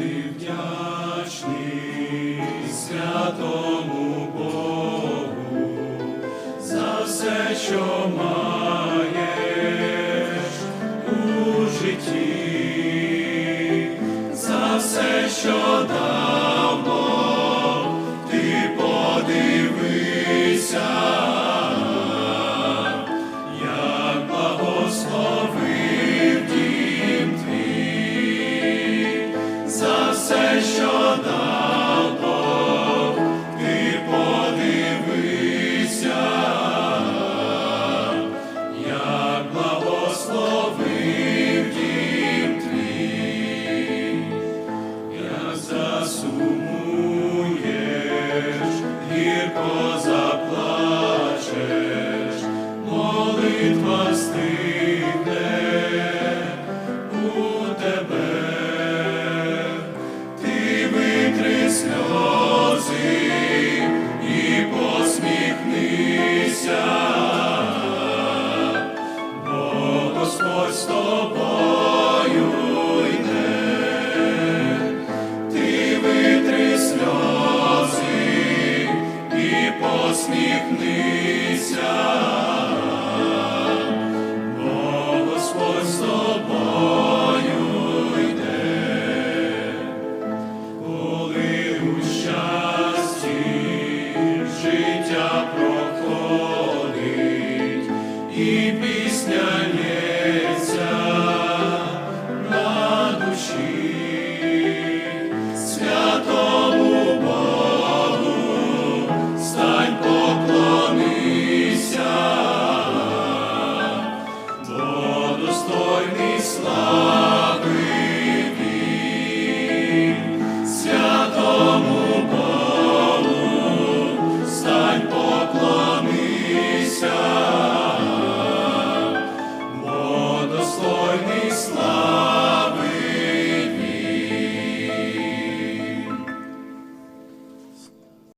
ти святому Богу за все, що маєш Життя